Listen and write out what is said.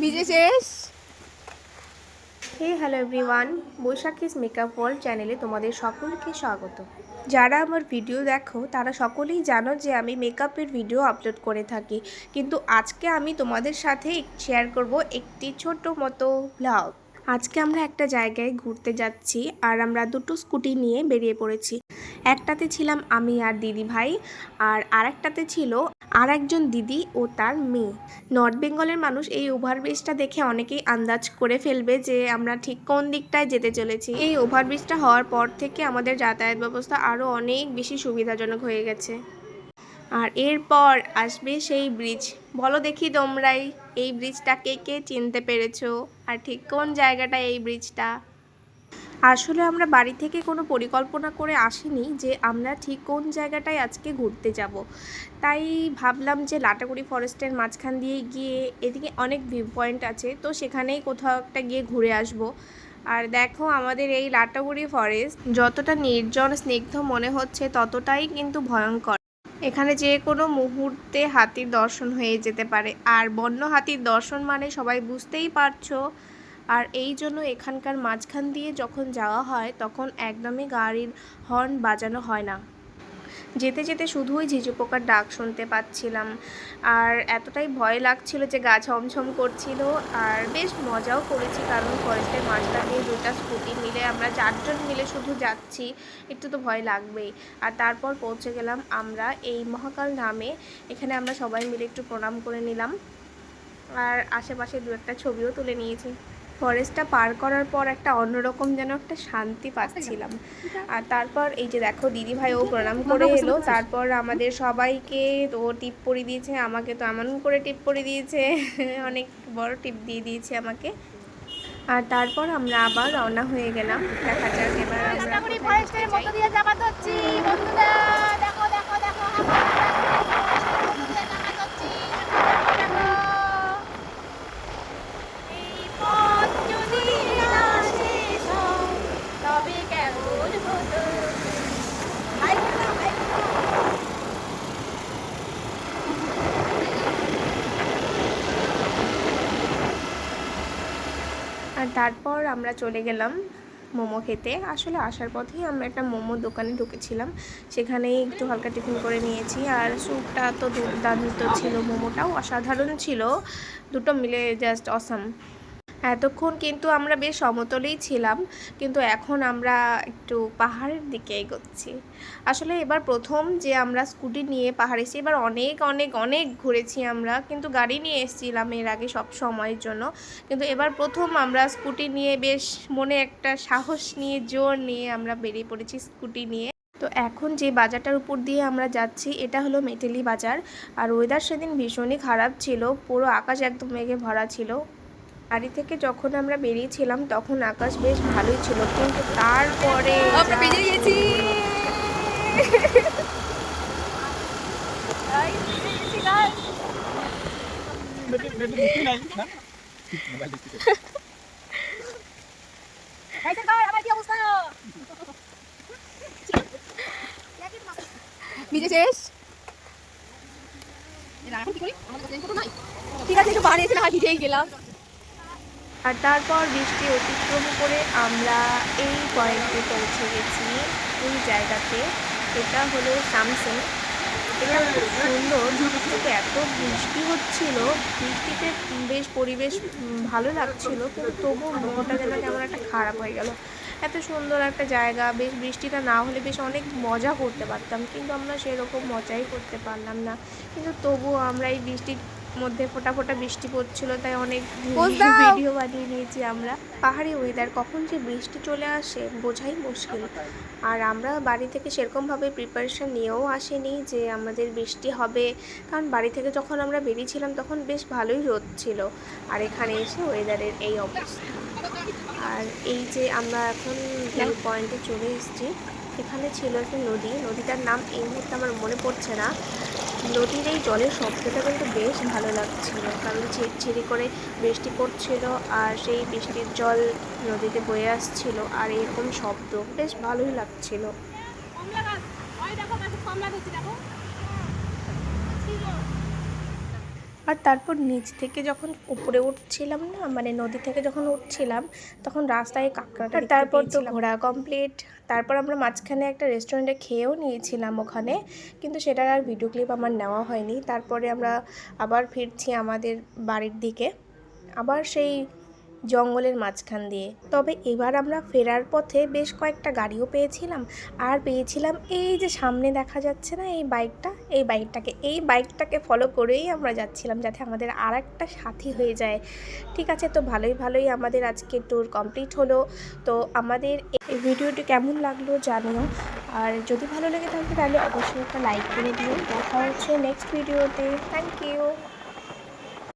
ভিজে hey hello everyone Baishakhi's makeup world চ্যানেলে তোমাদের সকলকে স্বাগত। যারা আমার ভিডিও দেখো, তারা সকলেই জানো যে আমি মেকআপের ভিডিও আপলোড করে থাকি। কিন্তু আজকে আমি তোমাদের সাথে শেয়ার করব একটি ছোট মতো ব্লগ আজকে আমরা একটা জায়গায় ঘুরতে যাচ্ছি আর আমরা দুটো স্কুটি নিয়ে বেরিয়ে পড়েছি। একটাতে ছিলাম আমি আর দিদি ভাই আর আরেকটাতে ছিল আর একজন দিদি ও তার মেয়ে। নর্থ বেঙ্গলের মানুষ এই ওভারব্রিজটা দেখে অনেকেই আন্দাজ করে ফেলবে যে আমরা ঠিক কোন দিকটায় যেতে চলেছি। এই ওভারব্রিজটা হওয়ার পর থেকে আমাদের যাতায়াত ব্যবস্থা আরও অনেক বেশি সুবিধাজনক হয়ে গেছে। আর এরপর আসবে সেই ব্রিজ বলো দেখি তোমরাই, এই ব্রিজটা কে কে চিনতে পেরেছ? আর ঠিক কোন জায়গাটায় এই ব্রিজটা আসলে আমরা বাড়ি থেকে কোনো পরিকল্পনা করে আসিনি যে আমরা ঠিক কোন জায়গাটায় আজকে ঘুরতে যাব। তাই ভাবলাম যে লাটাগুড়ি ফরেস্টের মাঝখান দিয়ে গিয়ে এদিকে অনেক ভিউ পয়েন্ট আছে, তো সেখানেই কোথাও একটা গিয়ে ঘুরে আসব। আর দেখো আমাদের এই লাটাগুড়ি ফরেস্ট যতটা নির্জন, স্নিগ্ধ মনে হচ্ছে ততটাই কিন্তু ভয়ঙ্কর। এখানে যে কোনো মুহূর্তে হাতির দর্শন হয়ে যেতে পারে। আর বন্য হাতির দর্শন মানে সবাই বুঝতেই পারছ। আর এই জন্য এখানকার মাঝখান দিয়ে যখন যাওয়া হয়, তখন একদমই গাড়ির হর্ন বাজানো হয় না। যেতে যেতে শুধুই ঝিঝু পোকার ডাক শুনতে পাচ্ছিলাম। আর এতটাই ভয় লাগছিল যে গা ছমছম করছিল। আর বেশ মজাও করেছি, কারণ ফরেস্টের মাঝখান দিয়ে দুটা স্কুটি মিলে আমরা চারজন মিলে শুধু যাচ্ছি, একটু তো ভয় লাগবেই। আর তারপর পৌঁছে গেলাম আমরা এই মহাকাল নামে। এখানে আমরা সবাই মিলে একটু প্রণাম করে নিলাম। আর আশেপাশে দু একটা ছবিও তুলে নিয়েছি। ফরেস্টটা পার করার পর একটা অন্যরকম যেন একটা শান্তি পাচ্ছিলাম। আর তারপর এই যে দেখো দিদি ভাই ও প্রণাম করে এলো। তারপর আমাদের সবাইকে তো ও টিপ পরিয়ে দিয়েছে আমাকে তো এমন করে টিপ পরিয়ে দিয়েছে অনেক বড় টিপ দিয়ে দিয়েছে আমাকে। আর তারপর আমরা আবার রওনা হয়ে গেলাম। দেখা যাক এবার আমরা আর তারপর আমরা চলে গেলাম মোমো খেতে। আসলে আসার পথেই আমরা একটা মোমো দোকানে ঢুকেছিলাম। সেখানেই একটু হালকা টিফিন করে নিয়েছি। আর স্যুপটা তো দুর্দান্ত ছিল, মোমোটাও অসাধারণ ছিল। দুটো মিলে জাস্ট অসাম এতক্ষণ কিন্তু আমরা বেশ সমতলেই ছিলাম, কিন্তু এখন আমরা একটু পাহাড়ের দিকে এগোচ্ছি। আসলে এবার প্রথম যে আমরা স্কুটি নিয়ে পাহাড়ে এসেছি, এবার অনেক অনেক অনেক ঘুরেছি আমরা, কিন্তু গাড়ি নিয়ে এসেছিলাম এর আগে সব সময়ের জন্য। কিন্তু এবার প্রথম আমরা স্কুটি নিয়ে বেশ মনে একটা সাহস নিয়ে, জোর নিয়ে আমরা বেরিয়ে পড়েছি স্কুটি নিয়ে। তো এখন যে বাজারটার উপর দিয়ে আমরা যাচ্ছি, এটা হলো মেটেলি বাজার। আর ওয়েদার সেদিন ভীষণই খারাপ ছিল, পুরো আকাশ একদম মেঘে ভরা ছিল। বাড়ি থেকে যখন আমরা বেরিয়েছিলাম তখন আকাশ বেশ ভালোই ছিল কিন্তু তারপরে আমরা বেরিয়ে গেছি? শেষ। ঠিক আছে একটু বাড়ি এসে না হয় ভিজেই গেলাম আর তারপর বৃষ্টি অতিক্রম করে আমরা এই পয়েন্টে পৌঁছে গেছি এই জায়গাতে। এটা হলো স্যামসাং এটা খুব সুন্দর। কিন্তু এত বৃষ্টি হচ্ছিল। বৃষ্টিতে বেশ পরিবেশ ভালো লাগছিল, কিন্তু তবুও মনটা যেন কেমন একটা খারাপ হয়ে গেল। এত সুন্দর একটা জায়গা, বেশ বৃষ্টিটা না হলে বেশ অনেক মজা করতে পারতাম, কিন্তু আমরা সেরকম মজাই করতে পারলাম না। কিন্তু তবুও আমরা এই বৃষ্টির মধ্যে ফোটা ফোটা বৃষ্টি পড়ছিল তাই অনেক ভিডিও বানিয়ে নিয়েছি আমরা। পাহাড়ি ওয়েদার কখন যে বৃষ্টি চলে আসে বোঝাই মুশকিল। আর আমরা বাড়ি থেকে সেরকমভাবে প্রিপারেশন নিয়েও আসেনি যে আমাদের বৃষ্টি হবে। কারণ বাড়ি থেকে যখন আমরা বেরিয়েছিলাম তখন বেশ ভালোই রোদ ছিল। আর এখানে এসে ওয়েদারের এই অবস্থা। আর এই যে আমরা এখন ভিউ পয়েন্টে চলে এসেছি এখানে ছিল একটা নদী। নদীটার নাম এই মুহূর্তে আমার মনে পড়ছে না। নদীর এই জলের শব্দটা কিন্তু বেশ ভালো লাগছিল। কারণ ঝিরঝিরি করে বৃষ্টি পড়ছিল আর সেই বৃষ্টির জল নদীতে বয়ে আসছিল আর এরকম শব্দ বেশ ভালোই লাগছিল। কমলা দেখো কমলা দেখো। ছিল। আর তারপর নিচ থেকে যখন উপরে উঠছিলাম না মানে নদী থেকে যখন উঠছিলাম তখন রাস্তায় কাঁকড়াটা তারপর তো। ঘোরা কমপ্লিট তারপর আমরা মাঝখানে একটা রেস্টুরেন্টে খেয়েও নিয়েছিলাম ওখানে কিন্তু সেটার আর ভিডিও ক্লিপ আমার নেওয়া হয়নি। তারপরে আমরা আবার ফিরছি আমাদের বাড়ির দিকে। আবার সেই জঙ্গলের মাঝখান দিয়ে। তবে এবার আমরা ফেরার পথে বেশ কয়েকটা গাড়িও পেয়েছিলাম। আর পেয়েছিলাম এই যে সামনে দেখা যাচ্ছে না এই বাইকটা? এই বাইকটাকে এই বাইকটাকে ফলো করেই আমরা যাচ্ছিলাম যাতে আমাদের আর একটা সাথী হয়ে যায়। ঠিক আছে, তো ভালোই ভালোই আমাদের আজকে ট্যুর কমপ্লিট হলো। তো আমাদের এই ভিডিওটি কেমন লাগল জানিও। আর যদি ভালো লেগে থাকে তাহলে অবশ্যই একটা লাইক করে দিও। দেখা হচ্ছে নেক্সট ভিডিওতে থ্যাংক ইউ